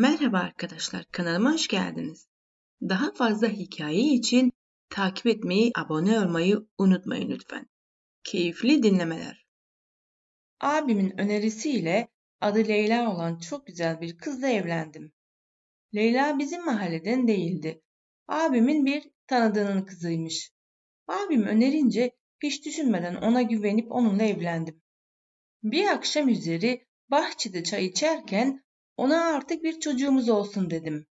Merhaba arkadaşlar, kanalıma hoş geldiniz. Daha fazla hikaye için takip etmeyi, abone olmayı unutmayın lütfen. Keyifli dinlemeler. Abimin önerisiyle adı Leyla olan çok güzel bir kızla evlendim. Leyla bizim mahalleden değildi. Abimin bir tanıdığının kızıymış. Abim önerince hiç düşünmeden ona güvenip onunla evlendim. Bir akşam üzeri bahçede çay içerken ona artık bir çocuğumuz olsun dedim.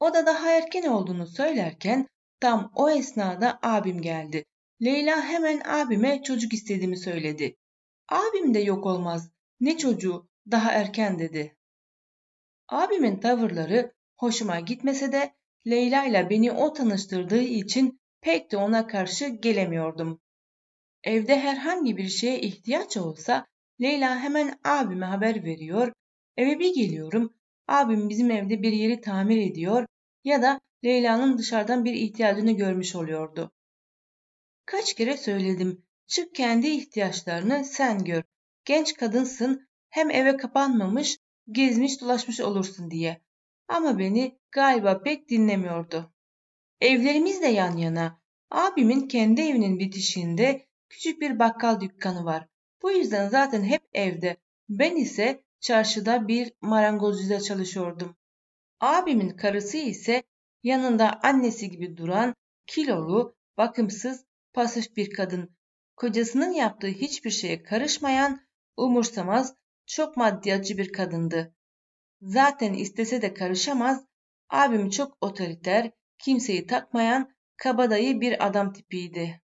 O da daha erken olduğunu söylerken tam o esnada abim geldi. Leyla hemen abime çocuk istediğimi söyledi. Abim de yok olmaz. Ne çocuğu daha erken dedi. Abimin tavırları hoşuma gitmese de Leyla ile beni o tanıştırdığı için pek de ona karşı gelemiyordum. Evde herhangi bir şeye ihtiyaç olsa Leyla hemen abime haber veriyor Eve bir geliyorum. Abim bizim evde bir yeri tamir ediyor ya da Leyla'nın dışarıdan bir ihtiyacını görmüş oluyordu. Kaç kere söyledim. Çık kendi ihtiyaçlarını sen gör. Genç kadınsın hem eve kapanmamış, gezmiş dolaşmış olursun diye. Ama beni galiba pek dinlemiyordu. Evlerimiz de yan yana. Abimin kendi evinin bitişinde küçük bir bakkal dükkanı var. Bu yüzden zaten hep evde. Ben ise çarşıda bir marangozcuda çalışıyordum. Abimin karısı ise yanında annesi gibi duran, kilolu, bakımsız, pasif bir kadın. Kocasının yaptığı hiçbir şeye karışmayan, umursamaz, çok maddiyatçı bir kadındı. Zaten istese de karışamaz, abim çok otoriter, kimseyi takmayan, kabadayı bir adam tipiydi.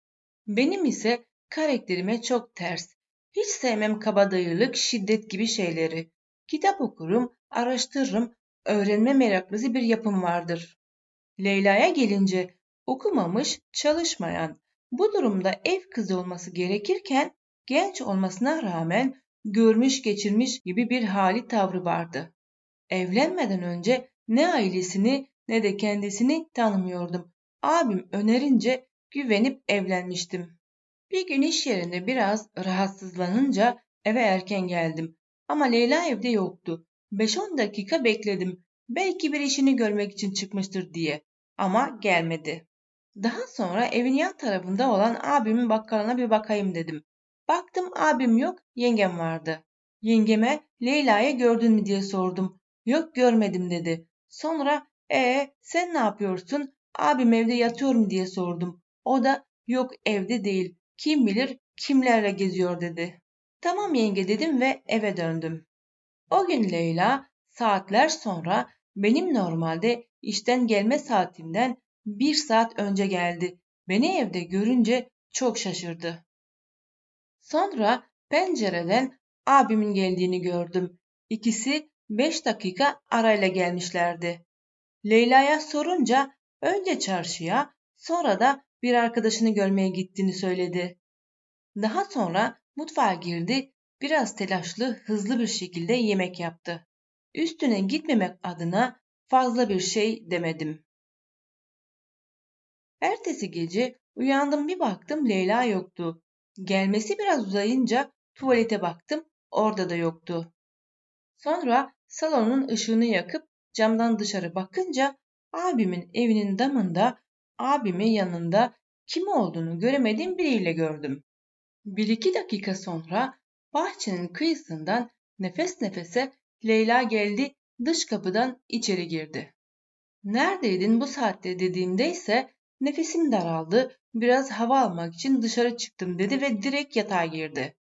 Benim ise karakterime çok ters. Hiç sevmem kabadayılık, şiddet gibi şeyleri. Kitap okurum, araştırırım, öğrenme meraklısı bir yapım vardır. Leyla'ya gelince okumamış, çalışmayan, bu durumda ev kızı olması gerekirken genç olmasına rağmen görmüş geçirmiş gibi bir hali tavrı vardı. Evlenmeden önce ne ailesini ne de kendisini tanımıyordum. Abim önerince güvenip evlenmiştim. Bir gün iş yerinde biraz rahatsızlanınca eve erken geldim. Ama Leyla evde yoktu. 5-10 dakika bekledim. Belki bir işini görmek için çıkmıştır diye. Ama gelmedi. Daha sonra evin yan tarafında olan abimin bakkalına bir bakayım dedim. Baktım abim yok, yengem vardı. Yengeme Leyla'yı gördün mü diye sordum. Yok görmedim dedi. Sonra ee sen ne yapıyorsun? Abim evde yatıyor mu diye sordum. O da yok evde değil. Kim bilir kimlerle geziyor dedi. Tamam yenge dedim ve eve döndüm. O gün Leyla saatler sonra benim normalde işten gelme saatimden bir saat önce geldi. Beni evde görünce çok şaşırdı. Sonra pencereden abimin geldiğini gördüm. İkisi beş dakika arayla gelmişlerdi. Leyla'ya sorunca önce çarşıya sonra da bir arkadaşını görmeye gittiğini söyledi. Daha sonra mutfağa girdi, biraz telaşlı, hızlı bir şekilde yemek yaptı. Üstüne gitmemek adına fazla bir şey demedim. Ertesi gece uyandım bir baktım Leyla yoktu. Gelmesi biraz uzayınca tuvalete baktım, orada da yoktu. Sonra salonun ışığını yakıp camdan dışarı bakınca abimin evinin damında abimin yanında kim olduğunu göremediğim biriyle gördüm. Bir iki dakika sonra bahçenin kıyısından nefes nefese Leyla geldi dış kapıdan içeri girdi. Neredeydin bu saatte dediğimde ise nefesim daraldı biraz hava almak için dışarı çıktım dedi ve direkt yatağa girdi.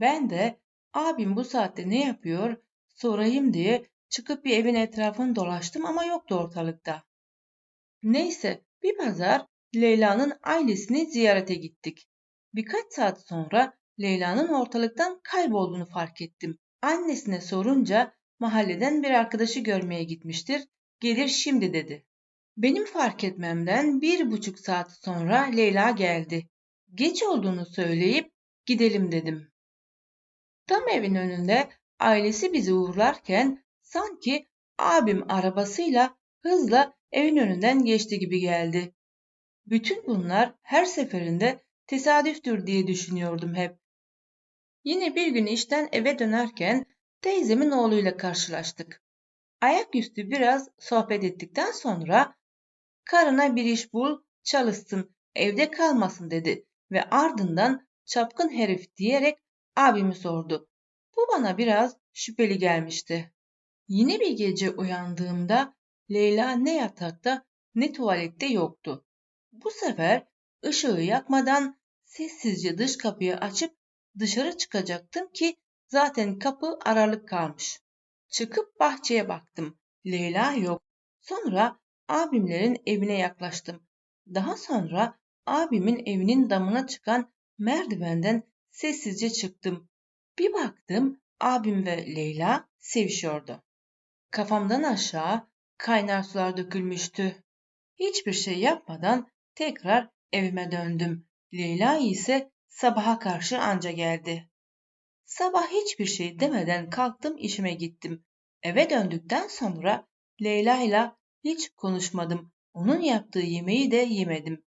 Ben de abim bu saatte ne yapıyor sorayım diye çıkıp bir evin etrafını dolaştım ama yoktu ortalıkta. Neyse bir pazar Leyla'nın ailesini ziyarete gittik. Birkaç saat sonra Leyla'nın ortalıktan kaybolduğunu fark ettim. Annesine sorunca mahalleden bir arkadaşı görmeye gitmiştir. Gelir şimdi dedi. Benim fark etmemden bir buçuk saat sonra Leyla geldi. Geç olduğunu söyleyip gidelim dedim. Tam evin önünde ailesi bizi uğurlarken sanki abim arabasıyla hızla evin önünden geçti gibi geldi. Bütün bunlar her seferinde tesadüftür diye düşünüyordum hep. Yine bir gün işten eve dönerken teyzemin oğluyla karşılaştık. Ayaküstü biraz sohbet ettikten sonra karına bir iş bul, çalışsın, evde kalmasın dedi ve ardından çapkın herif diyerek abimi sordu. Bu bana biraz şüpheli gelmişti. Yine bir gece uyandığımda Leyla ne yatakta ne tuvalette yoktu. Bu sefer ışığı yakmadan sessizce dış kapıyı açıp dışarı çıkacaktım ki zaten kapı aralık kalmış. Çıkıp bahçeye baktım. Leyla yok. Sonra abimlerin evine yaklaştım. Daha sonra abimin evinin damına çıkan merdivenden sessizce çıktım. Bir baktım abim ve Leyla sevişiyordu. Kafamdan aşağı kaynar sular dökülmüştü. Hiçbir şey yapmadan tekrar evime döndüm. Leyla ise sabaha karşı anca geldi. Sabah hiçbir şey demeden kalktım işime gittim. Eve döndükten sonra Leyla ile hiç konuşmadım. Onun yaptığı yemeği de yemedim.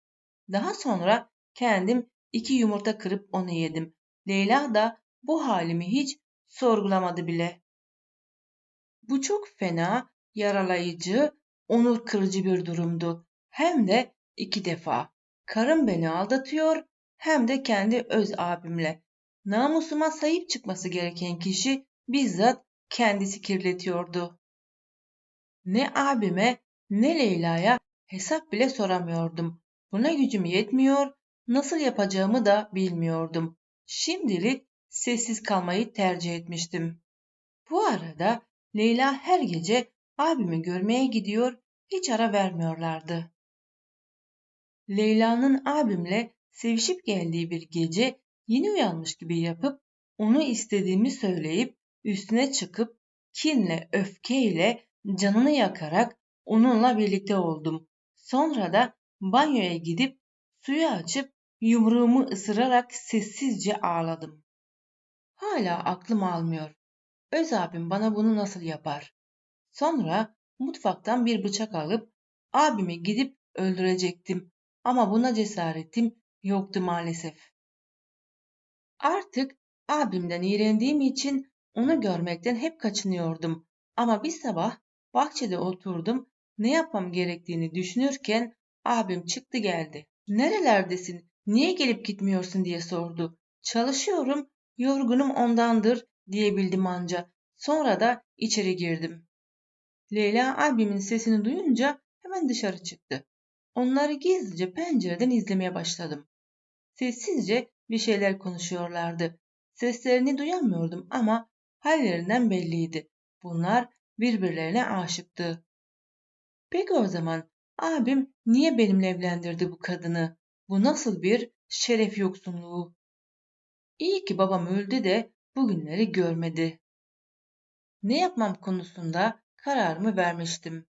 Daha sonra kendim iki yumurta kırıp onu yedim. Leyla da bu halimi hiç sorgulamadı bile. Bu çok fena, yaralayıcı, onur kırıcı bir durumdu. Hem de iki defa. Karım beni aldatıyor hem de kendi öz abimle. Namusuma sahip çıkması gereken kişi bizzat kendisi kirletiyordu. Ne abime ne Leyla'ya hesap bile soramıyordum. Buna gücüm yetmiyor, nasıl yapacağımı da bilmiyordum. Şimdilik sessiz kalmayı tercih etmiştim. Bu arada Leyla her gece abimi görmeye gidiyor, hiç ara vermiyorlardı. Leyla'nın abimle sevişip geldiği bir gece yeni uyanmış gibi yapıp onu istediğimi söyleyip üstüne çıkıp kinle, öfkeyle canını yakarak onunla birlikte oldum. Sonra da banyoya gidip suyu açıp yumruğumu ısırarak sessizce ağladım. Hala aklım almıyor. Öz abim bana bunu nasıl yapar? Sonra mutfaktan bir bıçak alıp abimi gidip öldürecektim ama buna cesaretim yoktu maalesef. Artık abimden iğrendiğim için onu görmekten hep kaçınıyordum. Ama bir sabah bahçede oturdum, ne yapmam gerektiğini düşünürken abim çıktı geldi. Nerelerdesin, niye gelip gitmiyorsun diye sordu. Çalışıyorum, yorgunum ondandır diyebildim anca. Sonra da içeri girdim. Leyla abimin sesini duyunca hemen dışarı çıktı. Onları gizlice pencereden izlemeye başladım. Sessizce bir şeyler konuşuyorlardı. Seslerini duyamıyordum ama hallerinden belliydi. Bunlar birbirlerine aşıktı. Peki o zaman abim niye benimle evlendirdi bu kadını? Bu nasıl bir şeref yoksunluğu? İyi ki babam öldü de bugünleri görmedi. Ne yapmam konusunda kararımı vermiştim.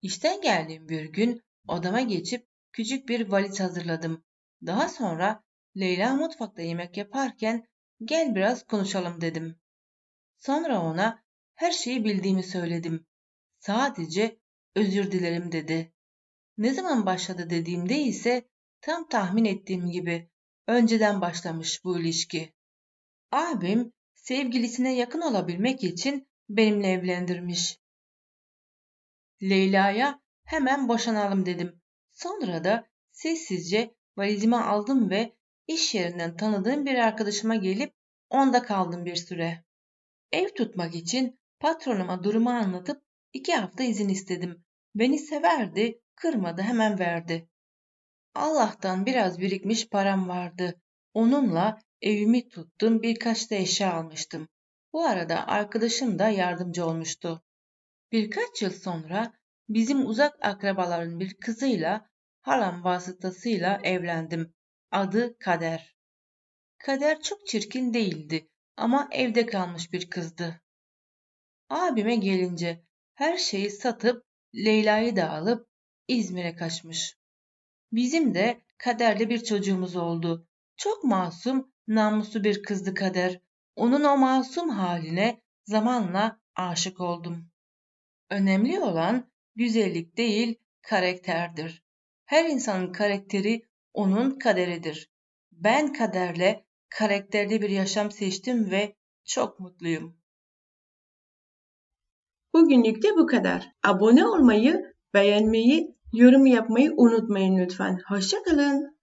İşten geldiğim bir gün odama geçip küçük bir valiz hazırladım. Daha sonra Leyla mutfakta yemek yaparken gel biraz konuşalım dedim. Sonra ona her şeyi bildiğimi söyledim. Sadece özür dilerim dedi. Ne zaman başladı dediğimde ise tam tahmin ettiğim gibi önceden başlamış bu ilişki. Abim sevgilisine yakın olabilmek için benimle evlendirmiş. Leyla'ya hemen boşanalım dedim. Sonra da sessizce valizimi aldım ve iş yerinden tanıdığım bir arkadaşıma gelip onda kaldım bir süre. Ev tutmak için patronuma durumu anlatıp iki hafta izin istedim. Beni severdi, kırmadı hemen verdi. Allah'tan biraz birikmiş param vardı. Onunla evimi tuttum birkaç da eşya almıştım. Bu arada arkadaşım da yardımcı olmuştu. Birkaç yıl sonra bizim uzak akrabaların bir kızıyla halam vasıtasıyla evlendim. Adı Kader. Kader çok çirkin değildi ama evde kalmış bir kızdı. Abime gelince her şeyi satıp Leyla'yı da alıp İzmir'e kaçmış. Bizim de kaderli bir çocuğumuz oldu. Çok masum, namuslu bir kızdı kader. Onun o masum haline zamanla aşık oldum. Önemli olan güzellik değil, karakterdir. Her insanın karakteri onun kaderidir. Ben kaderle karakterli bir yaşam seçtim ve çok mutluyum. Bugünlük de bu kadar. Abone olmayı, beğenmeyi, yorum yapmayı unutmayın lütfen. Hoşçakalın.